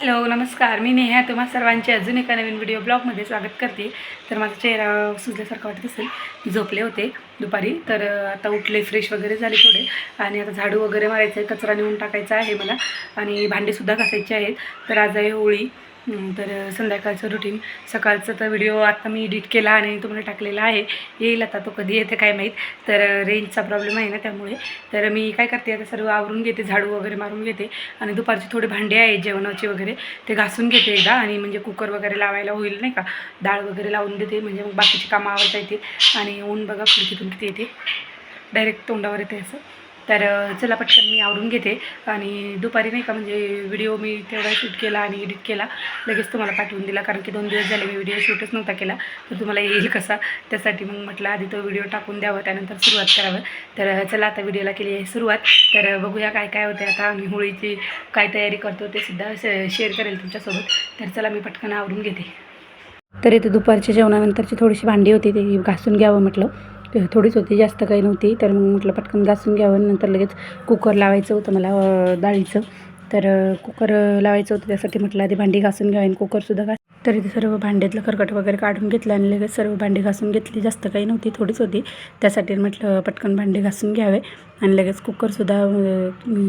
Hello नमस्कार. मी नेहा. तुम्हा सर्वांचे अजून एका नवीन व्हिडिओ ब्लॉगमध्ये स्वागत करते. तर माझा चेहरा सुजल्यासारखा वाटत असेल. मी झोपले होते दुपारी. तर आता उठले फ्रेश वगैरे झाले थोडे. आणि आता झाडू वगैरे मारायचं आहे कचरा नेऊन टाकायचा आहे मला. आणि भांडेसुद्धा घासायचे आहेत. तर आज आहे होळी. तर संध्याकाळचं रुटीन सकाळचं तर व्हिडिओ आत्ता मी एडिट केला आणि तुम्हाला टाकलेला आहे. येईल आता तो कधी येते काय माहीत. तर रेंजचा प्रॉब्लेम आहे ना त्यामुळे. तर मी काय करते आता सर्व आवरून घेते झाडू वगैरे मारून घेते. आणि दुपारचे थोडे भांडे आहेत जेवणाचे वगैरे ते घासून घेते एकदा. आणि म्हणजे कुकर वगैरे लावायला होईल नाही का. डाळ वगैरे लावून देते. म्हणजे मग बाकीची कामं आवडता येतील. आणि ऊन बघा खिडकीतून किती येते. डायरेक्ट तोंडावर येते असं. तर चला पटकन मी आवरून घेते. आणि दुपारी नाही का म्हणजे व्हिडिओ मी तेवढा शूट केला आणि एडिट केला. लगेच तुम्हाला पाठवून दिला कारण की दोन दिवस झाले मी व्हिडिओ शूटच नव्हता केला. तर तुम्हाला येईल कसा? त्यासाठी मग म्हटलं आधी तो व्हिडिओ टाकून द्यावा त्यानंतर सुरुवात करावं. तर चला आता व्हिडिओला केली आहे सुरुवात. तर बघूया काय काय होते आता. आम्ही होळीची काय तयारी करतो ते सुद्धा शेअर करेल तुमच्यासोबत. तर चला मी पटकन आवरून घेते. तर इथे दुपारच्या जेवणानंतरची थोडीशी भांडी होती ती घासून घ्यावं म्हटलं. थोडीच होती जास्त काही नव्हती. तर मग म्हटलं पटकन घासून घ्यावं. नंतर लगेच कुकर लावायचं होतं मला डाळीचं. तर कुकर लावायचं होतं. त्यासाठी म्हटलं आधी भांडी घासून घ्यावी आणि कुकरसुद्धा घास. तर इथे सर्व भांड्यातलं खरकट वगैरे काढून घेतलं आणि लगेच सर्व भांडी घासून घेतली. जास्त काही नव्हती थोडीच होती. त्यासाठी म्हटलं पटकन भांडी घासून घ्यावे. आणि लगेच कुकरसुद्धा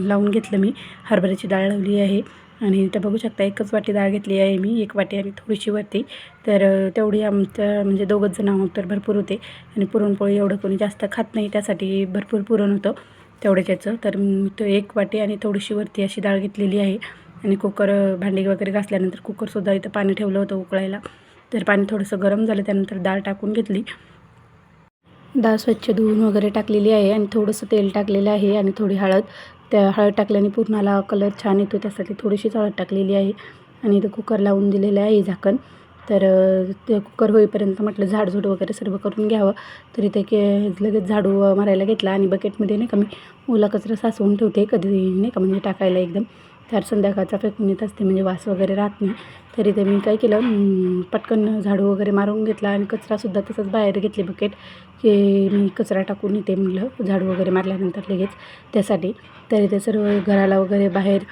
लावून घेतलं मी. हरभऱ्याची डाळ लावली आहे. आणि इथं बघू शकता एकच वाटी डाळ घेतली आहे मी. एक वाटी आणि थोडीशी वरती. तर तेवढी आमच्या म्हणजे दोघंच जण आहोत तर भरपूर होते. आणि पुरणपोळी एवढं कोणी जास्त खात नाही त्यासाठी भरपूर पुरण होतं तेवढ्याच याचं तर मी तो एक वाटी आणि थोडीशी वरती अशी डाळ घेतलेली आहे. आणि कुकर भांडी वगैरे घासल्यानंतर कुकरसुद्धा इथं पाणी ठेवलं होतं उकळायला. तर पाणी थोडंसं गरम झालं त्यानंतर डाळ टाकून घेतली. डाळ स्वच्छ धुवून वगैरे टाकलेली आहे आणि थोडंसं तेल टाकलेलं आहे आणि थोडी हळद त्या हळद टाकल्याने पूर्णाला कलर छान येतो त्यासाठी थोडीशीच हळद टाकलेली आहे. आणि इथं कुकर लावून दिलेलं आहे झाकण. तर ते कुकर होईपर्यंत म्हटलं झाडझूड वगैरे सर्व करून घ्यावं. तर इथे के लगेच झाडू मारायला घेतला आणि बकेटमध्ये नाही का मी ओला कचरा साचवून ठेवते कधी नाही का म्हणजे टाकायला एकदम. तर संध्याकाळचा फेकून येत असते म्हणजे वास वगैरे राहत नाही. तरी ते मी काय केलं पटकन झाडू वगैरे मारून घेतला आणि कचरासुद्धा तसंच बाहेर घेतली बकेट की मी कचरा टाकून येते म्हटलं झाडू वगैरे मारल्यानंतर लगेच त्यासाठी. तरी ते सर्व घराला वगैरे बाहेर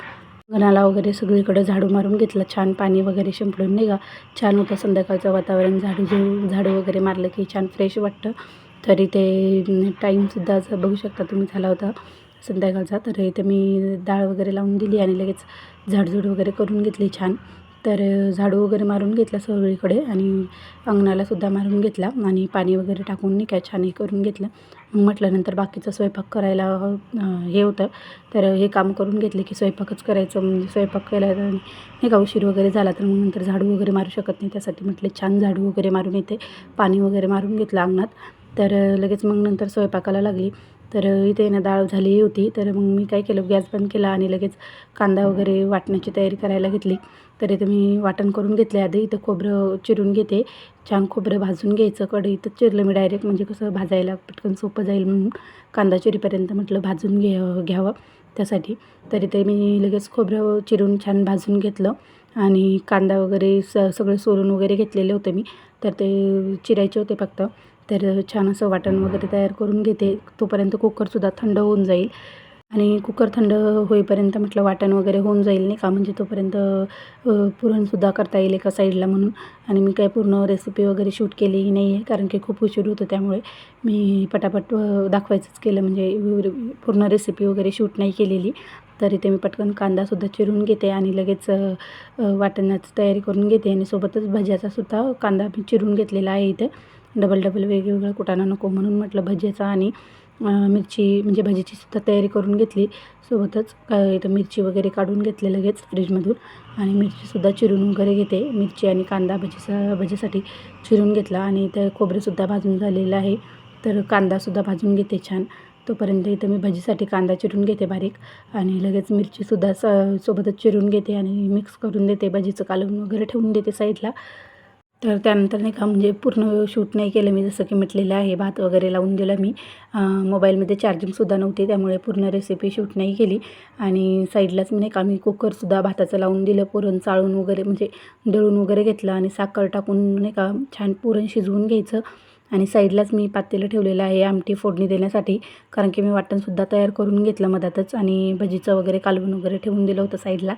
घराला वगैरे सगळीकडे झाडू मारून घेतलं. छान पाणी वगैरे शिंपडून नाही का छान होतं संध्याकाळचं वातावरण झाडू झाडू वगैरे मारलं की छान फ्रेश वाटतं. तरी ते टाईमसुद्धा असं बघू शकता तुम्ही झाला होता. संध्याकाळचा तर इथे मी डाळ वगैरे लावून दिली आणि लगेच झाडझूड वगैरे करून घेतली छान. तर झाडू वगैरे मारून घेतला सगळीकडे आणि अंगणालासुद्धा मारून घेतला आणि पाणी वगैरे टाकून नाही काय छान हे करून घेतलं. मग म्हटलं नंतर बाकीचं स्वयंपाक करायला हे होतं. तर हे काम करून घेतले की स्वयंपाकच करायचं. म्हणजे स्वयंपाक केला आणि नाही का उशीर वगैरे झाला तर मग नंतर झाडू वगैरे मारू शकत नाही. त्यासाठी म्हटले छान झाडू वगैरे मारून येते पाणी वगैरे मारून घेतलं अंगणात. तर लगेच मग नंतर स्वयंपाकाला लागली. तर इथे ना डाळ झाली होती. तर मग मी काय केलं गॅस बंद केला आणि लगेच कांदा वगैरे वाटण्याची तयारी करायला घेतली. तर इथे मी वाटण करून घेतले आधी. इथं खोबरं चिरून घेते. छान खोबरं भाजून घ्यायचं. कढईतच चिरलं मी डायरेक्ट म्हणजे कसं भाजायला पटकन सोपं जाईल म्हणून कांदा चिरीपर्यंत म्हटलं भाजून घे घ्यावं त्यासाठी. तर इथे मी लगेच खोबरं चिरून छान भाजून घेतलं आणि कांदा वगैरे स सगळं सोलून वगैरे घेतलेले होते मी. तर ते चिरायचे होते फक्त. तर छान असं वाटण वगैरे तयार करून घेते. तोपर्यंत कुकरसुद्धा थंड होऊन जाईल. आणि कुकर थंड होईपर्यंत म्हटलं वाटण वगैरे होऊन जाईल नाही का? म्हणजे तोपर्यंत पुरणसुद्धा करता येईल एका साईडला म्हणून. आणि मी काय पूर्ण रेसिपी वगैरे शूट केलीही नाही आहे कारण की खूप उशीर होतो त्यामुळे. मी पटापट दाखवायचंच केलं. म्हणजे पूर्ण रेसिपी वगैरे शूट नाही केलेली. तर इथे मी पटकन कांदासुद्धा चिरून घेते आणि लगेच वाटणाची तयारी करून घेते. आणि सोबतच भज्याचासुद्धा कांदा मी चिरून घेतलेला आहे इथे. डबल डबल वेगवेगळं कुटाणा नको म्हणून म्हटलं भज्याचा आणि मिरची म्हणजे भजीची सुद्धा तयारी करून घेतली. सोबतच काय इथं मिरची वगैरे काढून घेतले लगेच फ्रीजमधून आणि मिरचीसुद्धा चिरून वगैरे घेते. मिरची आणि कांदा भजीचा भजीसाठी चिरून घेतला. आणि इथं खोबरेसुद्धा भाजून झालेलं आहे. तर कांदासुद्धा भाजून घेते छान. तोपर्यंत इथं मी भजीसाठी कांदा चिरून घेते बारीक. आणि लगेच मिरचीसुद्धा स सोबतच चिरून घेते आणि मिक्स करून देते. भजीचं कालवून वगैरे ठेवून देते साईडला तर त्यानंतर नाही का म्हणजे पूर्ण शूट नाही केलं मी जसं की म्हटलेलं आहे भात वगैरे लावून दिला मी. मोबाईलमध्ये चार्जिंगसुद्धा नव्हती त्यामुळे पूर्ण रेसिपी शूट नाही केली. आणि साईडलाच मी नाही का मी कुकरसुद्धा भाताचं लावून दिलं पुरण चाळून वगैरे म्हणजे दळून वगैरे घेतलं आणि साखर टाकून नाही का छान पुरण शिजवून घ्यायचं. आणि साईडलाच मी पातेलं ठेवलेलं आहे आमटी फोडणी देण्यासाठी. कारण की मी वाटणसुद्धा तयार करून घेतलं मधातच आणि भजीचं वगैरे कालवून वगैरे ठेवून दिलं होतं साईडला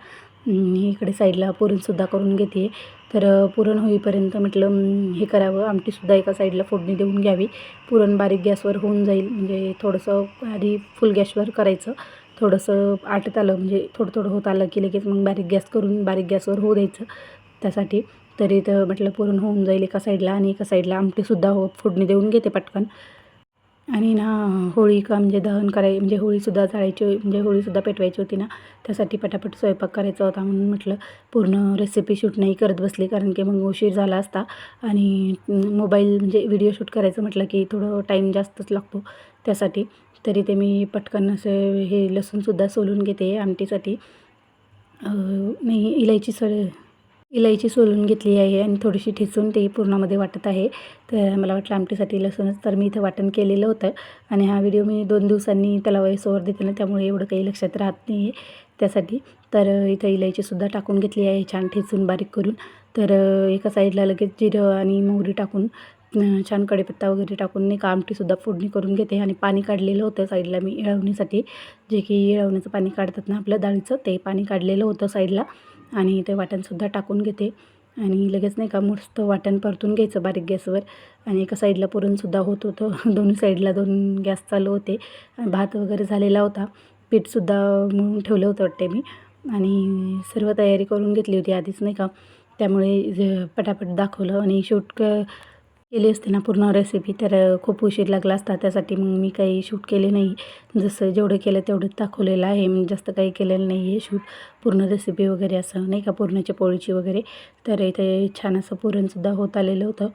इकडे साईडला पुरणसुद्धा करून घेते. तर पुरण होईपर्यंत म्हटलं हे करावं. आमटीसुद्धा एका साईडला फोडणी देऊन घ्यावी. पुरण बारीक गॅसवर होऊन जाईल. म्हणजे थोडंसं आधी फुल गॅसवर करायचं. थोडंसं आटत आलं. म्हणजे थोडं थोडं होत आलं की लगेच मग बारीक गॅस करून बारीक गॅसवर होऊ द्यायचं त्यासाठी. तरी तर म्हटलं पुरण होऊन जाईल एका साईडला आणि एका साईडला आमटीसुद्धा हो फोडणी देऊन घेते पटकन. आणि ना होळी का म्हणजे दहन कराय म्हणजे होळीसुद्धा जाळायची म्हणजे होळीसुद्धा पेटवायची होती ना त्यासाठी पटापट स्वयंपाक करायचा होता म्हणून म्हटलं पूर्ण रेसिपी शूट नाही करत बसली कारण की मग उशीर झाला असता आणि मोबाईल म्हणजे व्हिडिओ शूट करायचं म्हटलं की थोडं टाईम जास्तच लागतो त्यासाठी. तरी ते मी पटकन असं हे लसूणसुद्धा सोलून घेते आमटीसाठी. नाही इलायची सळ इलायची सोलून घेतली आहे आणि थोडीशी ठिचून ते पूर्णामध्ये वाटत आहे. तर मला वाटलं आमटीसाठी लसूणच तर मी इथं वाटण केलेलं होतं. आणि हा व्हिडिओ मी दोन दिवसांनी त्याला वयसोवर देते ना त्यामुळे एवढं काही लक्षात राहत नाही आहे त्यासाठी. तर इथं इलायचीसुद्धा टाकून घेतली आहे छान ठेचून बारीक करून. तर एका साईडला लगेच जिरं आणि मोहरी टाकून छान कढीपत्ता वगैरे टाकून नाही का आमटीसुद्धा फोडणी करून घेते. आणि पाणी काढलेलं होतं साईडला मी इळवणीसाठी. जे की इळवण्याचं पाणी काढतात ना आपल्या डाळीचं ते पाणी काढलेलं होतं साईडला. आणि ते वाटणसुद्धा टाकून घेते. आणि लगेच नाही का मस्त वाटण परतून घ्यायचं बारीक गॅसवर. आणि एका साईडला पुरणसुद्धा होत होतं. दोन्ही साईडला दोन गॅस चालू होते. भात वगैरे झालेला होता. पीठसुद्धा म्हणून ठेवलं होतं वाटते मी. आणि सर्व तयारी करून घेतली होती आधीच नाही का. त्यामुळे पटापट दाखवलं आणि शूट क केली असते ना पूर्ण रेसिपी तर खूप उशीर लागला असता. त्यासाठी मग मी काही शूट केले नाही. जसं जेवढं केलं तेवढंच दाखवलेलं आहे. मी जास्त काही केलेलं नाही आहे शूट पूर्ण रेसिपी वगैरे असं नाही का पुरणाच्या पोळीची वगैरे. तर इथे छान असं पुरणसुद्धा होत आलेलं होतं.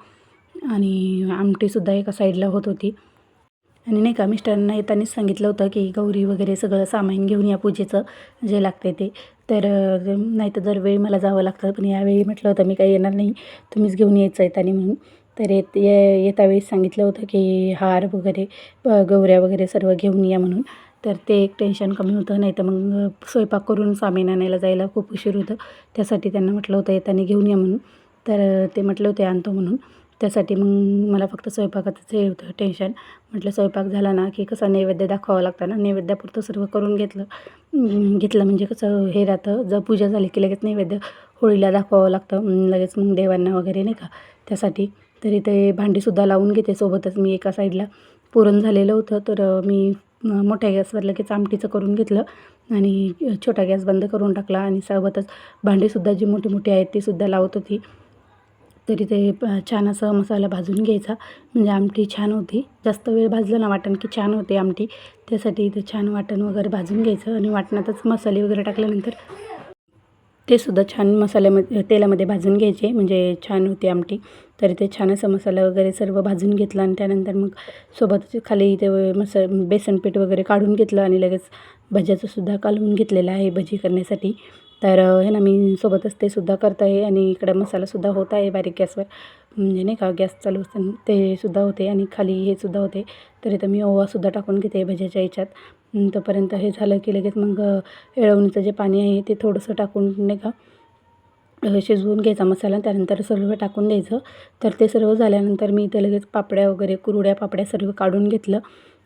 आणि आमटीसुद्धा एका साईडला होत होती. आणि नाही का मिस्टरांना येतानीच सांगितलं होतं की गौरी वगैरे सगळं सामान घेऊन या पूजेचं जे लागते ते. तर नाही तर दरवेळी मला जावं लागतं. पण यावेळी म्हटलं होतं मी काही येणार नाही. तुम्हीच घेऊन यायचं आहे म्हणून. तर येत ये येतावेळी सांगितलं होतं की हार वगैरे प- गौऱ्या वगैरे सर्व घेऊन या म्हणून. तर ते एक टेन्शन कमी होतं नाही तर मग स्वयंपाक करून सामान आणायला जायला खूप उशीर होतं. त्यासाठी त्यांना म्हटलं होतं येताना घेऊन या म्हणून. तर ते म्हटलं होते आणतो म्हणून. त्यासाठी मग मला फक्त स्वयंपाकाचंच हे होतं टेन्शन म्हटलं स्वयंपाक झाला ना की कसं नैवेद्य दाखवावं लागतं ना? नैवेद्यापुरतं सर्व करून घेतलं. घेतलं म्हणजे कसं हे राहतं जर पूजा झाली की लगेच नैवेद्य होळीला दाखवावं लागतं. लगेच मग देवांना वगैरे नाही का? त्यासाठी तरी ते भांडीसुद्धा लावून घेते. सोबतच मी एका साईडला पुरण झालेलं होतं. तर मी मोठ्या गॅसवर लगेच आमटीचं करून घेतलं आणि छोटा गॅस बंद करून टाकला आणि सोबतच भांडीसुद्धा जी मोठी मोठी आहेत तीसुद्धा लावत होती. तरी ते छान असं मसाला भाजून घ्यायचा. म्हणजे आमटी छान होती. जास्त वेळ भाजलं ना वाटण की छान होते आमटी. त्यासाठी ते छान वाटण वगैरे भाजून घ्यायचं आणि वाटणातच मसाले वगैरे टाकल्यानंतर ते सुद्धा छान मसाल्यामध्ये तेलामध्ये भाजून घ्यायचे म्हणजे छान होते आमटी. तरी ते छान असं मसाला वगैरे सर्व भाजून घेतला आणि त्यानंतर मग सोबतच खाली ते मसा बेसन पीठ वगैरे काढून घेतलं आणि लगेच भज्याचं सुद्धा कालवून घेतलेलं आहे भजी करण्यासाठी. तर हे ना मी सोबतच ते सुद्धा करत आहे आणि इकडं मसालासुद्धा होत आहे बारीक गॅसवर. म्हणजे नाही का गॅस चालू असताना ते सुद्धा होते आणि खाली हे सुद्धा होते. तर इथं मी ओवासुद्धा टाकून घेते भज्याच्या याच्यात. तोपर्यंत हे झालं की लगेच मग येळवणीचं जे पाणी आहे ते थोडंसं टाकून नाही का शिजवून घ्यायचा मसाला. त्यानंतर सर्व टाकून द्यायचं. तर ते सर्व झाल्यानंतर मी इथे लगेच पापड्या वगैरे कुरड्या पापड्या सर्व काढून घेतलं.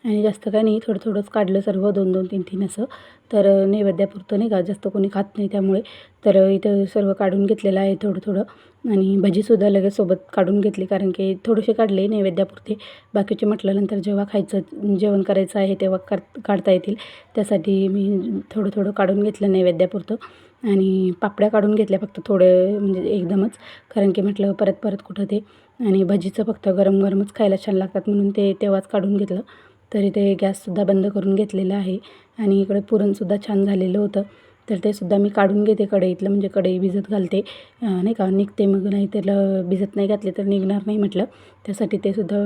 आणि जास्त काय नाही थोडं थोडंच काढलं सर्व दोन दोन तीन तीन असं. तर नैवेद्यापुरतं नाही का जास्त कोणी खात नाही त्यामुळे. तर इथं सर्व काढून घेतलेलं आहे थोडं थोडं. आणि भजीसुद्धा लगेच सोबत काढून घेतली कारण की थोडेसे काढले नैवेद्यापुरते. बाकीचे म्हटल्यानंतर जेव्हा खायचं जेवण करायचं आहे तेव्हा कर काढता येतील. त्यासाठी मी थोडं थोडं काढून घेतलं नैवेद्यापुरतं. आणि पापड्या काढून घेतल्या फक्त थोडं म्हणजे एकदमच. कारण की म्हटलं परत परत कुठं ते. आणि भजीचं फक्त गरम गरमच खायला छान लागतात म्हणून ते तेव्हाच काढून घेतलं. तरी ते गॅससुद्धा बंद करून घेतलेलं आहे. आणि इकडे पुरणसुद्धा छान झालेलं होतं. तर ते सुद्धा मी काढून घेते कढईतलं म्हणजे कढई भिजत घालते. नाही का निघते मग नाही त्याला भिजत नाही घातले तर निघणार नाही म्हटलं. त्यासाठी ते सुद्धा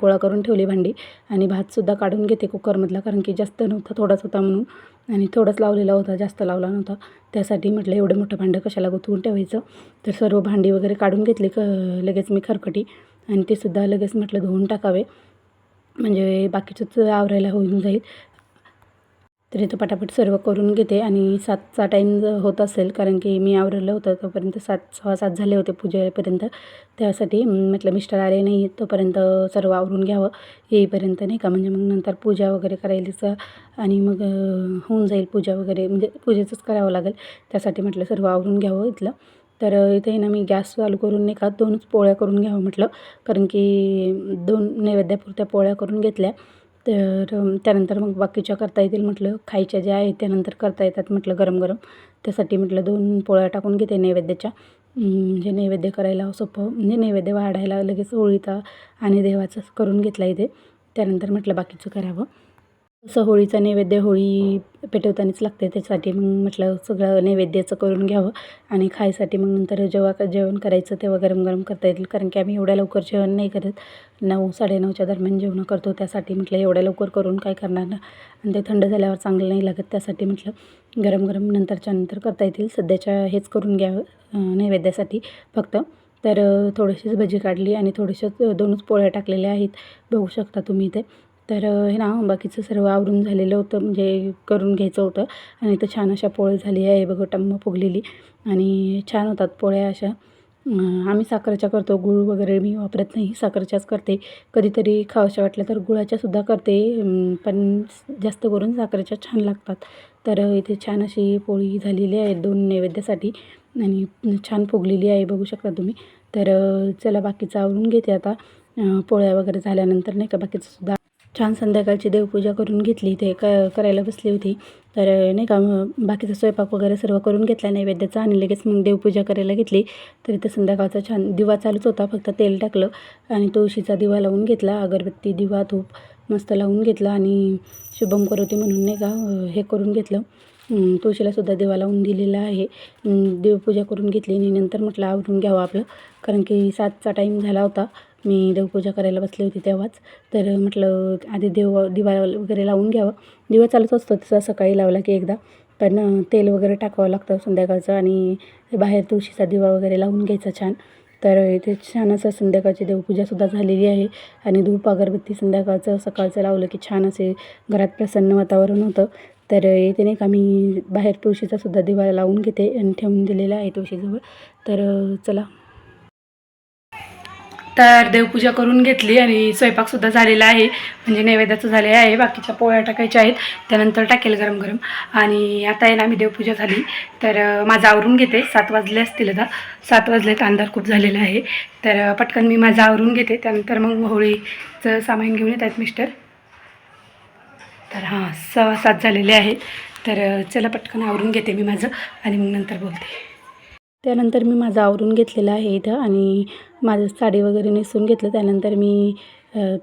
गोळा करून ठेवली भांडी. आणि भातसुद्धा काढून घेते कुकरमधला कारण की जास्त नव्हता थोडाच होता म्हणून. आणि थोडाच लावलेला होता जास्त लावला नव्हता. त्यासाठी म्हटलं एवढं मोठं भांडं कशाला गुंतवून ठेवायचं? तर सर्व भांडी वगैरे काढून घेतली क लगेच मी खरकटी. आणि ते सुद्धा लगेच म्हटलं धुवून टाकावे. म्हणजे बाकीचंच आवरायला होऊन जाईल. तर इथं पटापट सर्व करून घेते आणि सातचा टाईम होत असेल कारण की मी आवरलं होतं तोपर्यंत सात सहा सात झाले होते पूजेपर्यंत. त्यासाठी म्हटलं मिस्टर आले नाही तोपर्यंत सर्व आवरून घ्यावं येईपर्यंत नाही का? म्हणजे मग नंतर पूजा वगैरे करायलीच आणि मग होऊन जाईल पूजा वगैरे. म्हणजे पूजेचंच करावं लागेल. त्यासाठी म्हटलं सर्व आवरून घ्यावं इथलं. तर इथे ना मी गॅस चालू करून नाही का दोनच पोळ्या करून घ्यावं म्हटलं. कारण की दोन नैवेद्यापुरत्या पोळ्या करून घेतल्या. तर त्यानंतर मग बाकीच्या करता येतील म्हटलं खायच्या ज्या आहेत त्यानंतर करता येतात म्हटलं गरम गरम त्यासाठी म्हटलं दोन पोळ्या टाकून घेते नैवेद्याच्या. म्हणजे नैवेद्य करायला सोपं म्हणजे नैवेद्य वाढायला लगेच होळीचा आणि देवाचं करून घेतला इथे. त्यानंतर म्हटलं बाकीचं करावं. असं होळीचा नैवेद्य होळी पेटवतानाच लागते त्यासाठी मग म्हटलं सगळं नैवेद्याचं करून घ्यावं आणि खायसाठी मग नंतर जेव्हा जेवण करायचं तेव्हा गरम गरम करता येतील कारण की आम्ही एवढ्या लवकर जेवण नाही करत. नऊ साडेनऊच्या दरम्यान जेवण करतो. त्यासाठी म्हटलं एवढ्या लवकर करून काय करणार ना? आणि ते थंड झाल्यावर चांगलं नाही लागत. त्यासाठी म्हटलं गरम गरम नंतरच्या नंतर करता येतील. सध्याच्या हेच करून घ्यावं नैवेद्यासाठी फक्त. तर थोडीशीच भजी काढली आणि थोडेसेच दोनच पोळ्या टाकलेल्या आहेत. बघू शकता तुम्ही ते तर हे ना बाकीचं सर्व आवरून झालेलं होतं म्हणजे करून घ्यायचं होतं. आणि इथं छान अशा पोळ्या झाली आहे बघ टम्म फुगलेली. आणि छान होतात पोळ्या अशा. आम्ही साखरेच्या करतो गुळ वगैरे मी वापरत नाही साखरेच्याच करते. कधीतरी खावशा वाटल्या तर गुळाच्या सुद्धा करते पण जास्त करून साखरेच्या छान लागतात. तर इथे छान अशी पोळी झालेली आहे दोन नैवेद्यासाठी. आणि छान फुगलेली आहे बघू शकता तुम्ही. तर चला बाकीचं आवरून घेते आता. पोळ्या वगैरे झाल्यानंतर नाही का बाकीचं सुद्धा छान संध्याकाळची देवपूजा करून घेतली ते क करायला बसली होती. तर नाही का मग बाकीचा स्वयंपाक वगैरे सर्व करून घेतला नैवेद्याचा आणि लगेच मग देवपूजा करायला घेतली. तर इथं संध्याकाळचा छान दिवा चालूच होता फक्त तेल टाकलं आणि तुळशीचा दिवा लावून घेतला अगरबत्ती दिवा धूप मस्त लावून घेतला आणि शुभम करोती म्हणून नाही का हे करून घेतलं. तुळशीलासुद्धा दिवा लावून दिलेला आहे. देवपूजा करून घेतली आणि नंतर म्हटलं आवरून घ्यावं आपलं कारण की सातचा टाईम झाला होता. मी देवपूजा करायला बसली होती तेव्हाच. तर म्हटलं आधी देव दिवा वगैरे लावून घ्यावं. दिवा चालूच असतो तसा सकाळी लावला की एकदा. पण तेल वगैरे टाकावं लागतं संध्याकाळचं आणि बाहेर तुळशीचा दिवा वगैरे लावून घ्यायचा छान. तर इथे छान असं संध्याकाळची देवपूजासुद्धा झालेली आहे. आणि धूप अगरबत्ती संध्याकाळचं सकाळचं लावलं की छान असे घरात प्रसन्न वातावरण होतं. तर येते नाही का मी बाहेर तुळशीचासुद्धा दिवा लावून घेते आणि ठेवून दिलेला आहे तुळशीजवळ. तर चला. तर देवपूजा करून घेतली आणि स्वयंपाकसुद्धा झालेला आहे. म्हणजे नैवेद्याचं झाले आहे. बाकीच्या पोळ्या टाकायच्या आहेत. त्यानंतर टाकेल गरम गरम. आणि आता आहे ना मी देवपूजा झाली. तर माझं आवरून घेते. सात वाजले असतील आता. सात वाजले अंधार खूप झालेला आहे. तर पटकन मी माझं आवरून घेते. त्यानंतर मग होळीचं सामान घेऊन येत आहेत मिस्टर. तर हां सव्वा सात झालेले आहेत तर चला पटकन आवरून घेते मी माझं. आणि मग नंतर बोलते. त्यानंतर मी माझं आवरून घेतलेलं आहे इथं आणि माझं साडी वगैरे नेसून घेतलं. त्यानंतर मी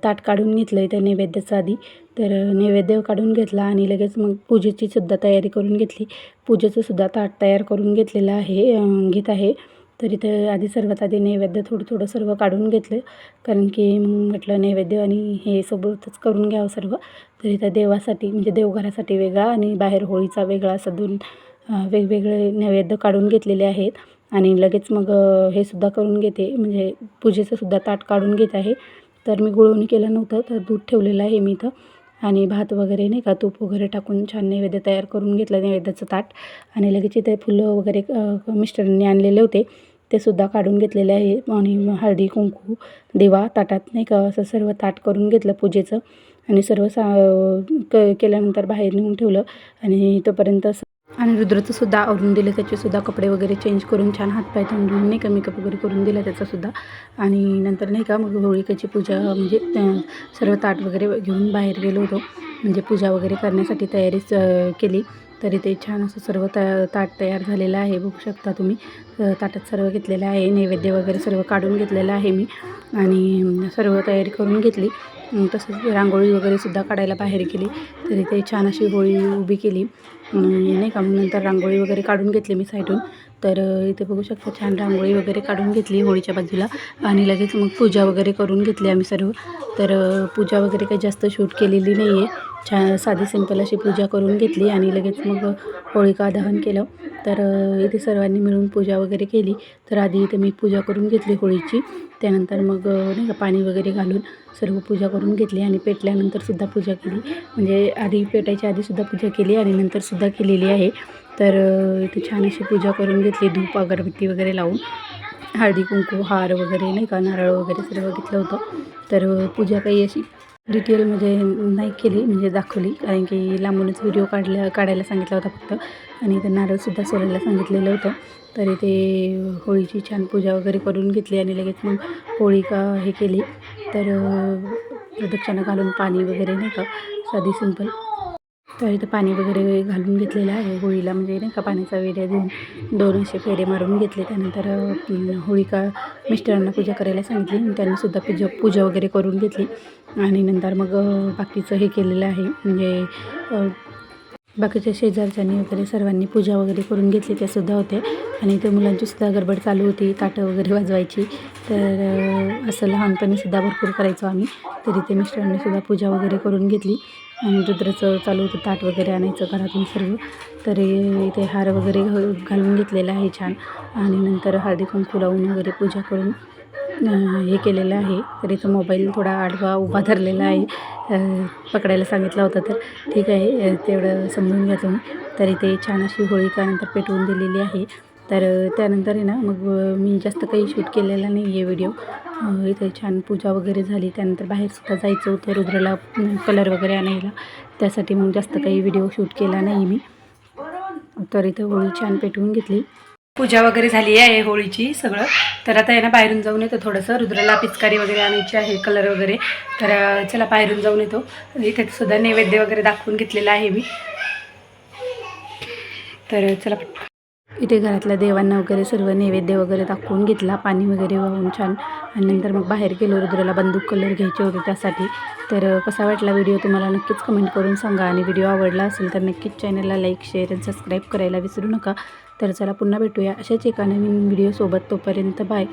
ताट काढून घेतलं इथं नैवेद्याचं आधी. तर नैवेद्य काढून घेतला आणि लगेच मग पूजेची सुद्धा तयारी करून घेतली. पूजेचं सुद्धा ताट तयार करून घेतलेलं आहे घेत आहे. तर इथं आधी सर्वात आधी नैवेद्य थोडं थोडं सर्व काढून घेतलं. कारण की मग म्हटलं नैवेद्य आणि हे सोबतच करून घ्यावं सर्व. तर इथं देवासाठी म्हणजे देवघरासाठी वेगळा आणि बाहेर होळीचा वेगळा असं दोन वेगवेगळे नैवेद्य काढून घेतलेले आहेत. आणि लगेच मग हे सुद्धा करून घेते. म्हणजे पूजेचं सुद्धा ताट काढून घेत आहे. तर मी गुळवणी केलं नव्हतं तर दूध ठेवलेलं आहे मी इथं. आणि भात वगैरे नाही का तूप वगैरे टाकून छान नैवेद्य तयार करून घेतलं नैवेद्याचं ताट. आणि लगेच इथे फुलं वगैरे मिस्टरांनी आणलेले होते. ते सुद्धा काढून घेतलेले आहे. आणि हळदी कुंकू दिवा ताटात नाही का असं सर्व ताट करून घेतलं पूजेचं. आणि सर्व सा क केल्यानंतर बाहेर नेऊन ठेवलं. आणि तोपर्यंत आणि रुद्रचं सुद्धा आवरून दिलं त्याचेसुद्धा कपडे वगैरे चेंज करून छान हातपाय धुवून नाही का मेकअप वगैरे करून दिला त्याचासुद्धा आणि नंतर नाही का मग होळीकाची पूजा म्हणजे त्या सर्व ताट वगैरे घेऊन बाहेर गेलो होतो. म्हणजे पूजा वगैरे करण्यासाठी तयारीच केली. तरी ते छान असं सर्व ता ताट तयार झालेलं आहे. बघू शकता तुम्ही. ताटात सर्व घेतलेलं आहे. नैवेद्य वगैरे सर्व काढून घेतलेलं आहे मी. आणि सर्व तयारी करून घेतली. तसंच रांगोळी वगैरे सुद्धा काढायला बाहेर गेली. तरी ते छान अशी होळी उभी केली. नाही का मग नंतर रांगोळी वगैरे काढून घेतली मी साईडून. तर इथे बघू शकता छान रांगोळी वगैरे काढून घेतली होळीच्या बाजूला. आणि लगेच मग पूजा वगैरे करून घेतली आम्ही सर्व. तर पूजा वगैरे काही जास्त शूट केलेली नाही आहे छान साधी सिंपल अशी पूजा करून घेतली आणि लगेच मग होळिका दहन केलं. तर इथे सर्वांनी मिळून पूजा वगैरे केली. तर आधी इथे मी पूजा करून घेतली होळीची. त्यानंतर मग नाही का पाणी वगैरे घालून सर्व पूजा करून घेतली आणि पेटल्यानंतरसुद्धा पूजा केली. म्हणजे आधी पेटायच्या आधीसुद्धा पूजा केली आणि नंतरसुद्धा केलेली आहे. तर इथे छान अशी पूजा करून घेतली. धूप अगरबत्ती वगैरे लावून. हळदी कुंकू हार वगैरे नाही का नारळ वगैरे सर्व घेतलं होतं. तर पूजा काही अशी डिटेलमध्ये नाही केली म्हणजे दाखवली. कारण की लांबूनच व्हिडिओ काढल्या काढायला सांगितला होता फक्त. आणि ते नारळसुद्धा सोडायला सांगितलेलं होतं. तरी ते होळीची छान पूजा वगैरे करून घेतली आणि लगेच मग होळी का हे केली. तर प्रदक्षिणा घालून पाणी वगैरे नाही का साधी सिंपल तर इथं पाणी वगैरे घालून घेतलेलं आहे. होळीला म्हणजे नाही का पाण्याचा वेड्या देऊन दोन असे फेरे मारून घेतले. त्यानंतर अं, होळिका मिस्टरांना पूजा करायला सांगितली. आणि त्यांनीसुद्धा पूजा पूजा वगैरे करून घेतली. आणि नंतर मग बाकीचं हे केलेलं आहे. म्हणजे बाकीच्या शेजारच्यांनी वगैरे सर्वांनी पूजा वगैरे करून घेतली त्यासुद्धा सुद्धा होते आणि ते मुलांची सुद्धा गडबड चालू होती ताटं वगैरे वाजवायची. तर असं लहानपणीसुद्धा भरपूर करायचो आम्ही. तरी ते मिस्टरांनी सुद्धा पूजा वगैरे करून घेतली. आणि रुद्राचं चालू होतं ताट वगैरे आणायचं घरातून सर्व. तरी इथे हार वगैरे घ- घालून घेतलेला आहे छान. आणि नंतर हळदी कुंकू लावून वगैरे पूजा करून हे केलेलं आहे. तरी तो मोबाईल थोडा आडवा उभा धरलेला आहे. पकडायला सांगितलं होतं तर. ठीक आहे तेवढं समजून घ्या तुम्ही. तर इथे छान अशी होळी नंतर पेटवून दिलेली आहे. तर त्यानंतर आहे ना मग मी जास्त काही शूट केलेला नाही आहे व्हिडिओ. इथे छान पूजा वगैरे झाली. त्यानंतर बाहेरसुद्धा जायचं होतं रुद्राला कलर वगैरे आणायला. त्यासाठी मग जास्त काही व्हिडिओ शूट केला नाही मी. तर इथं होळी छान पेटवून घेतली. पूजा वगैरे झाली आहे होळीची सगळं. तर आता आहे ना बाहेरून जाऊन येतो थोडंसं. रुद्राला पिचकारी वगैरे आणायची आहे कलर वगैरे. तर चला बाहेरून जाऊन येतो. इथे सुद्धा नैवेद्य वगैरे दाखवून घेतलेला आहे मी. तर चला इथे घरातल्या देवांना वगैरे सर्व नैवेद्य वगैरे दाखवून घेतला. पाणी वगैरे वाहून छान. आणि नंतर मग बाहेर गेलो. रुद्राला बंदूक कलर घ्यायचे होते त्यासाठी. तर कसा वाटला व्हिडिओ तुम्हाला नक्कीच कमेंट करून सांगा. आणि व्हिडिओ आवडला असेल तर नक्कीच चॅनलला लाईक शेअर आणि सबस्क्राईब करायला विसरू नका. तर चला पुन्हा भेटूया अशाच एका नवीन व्हिडिओसोबत तोपर्यंत बाय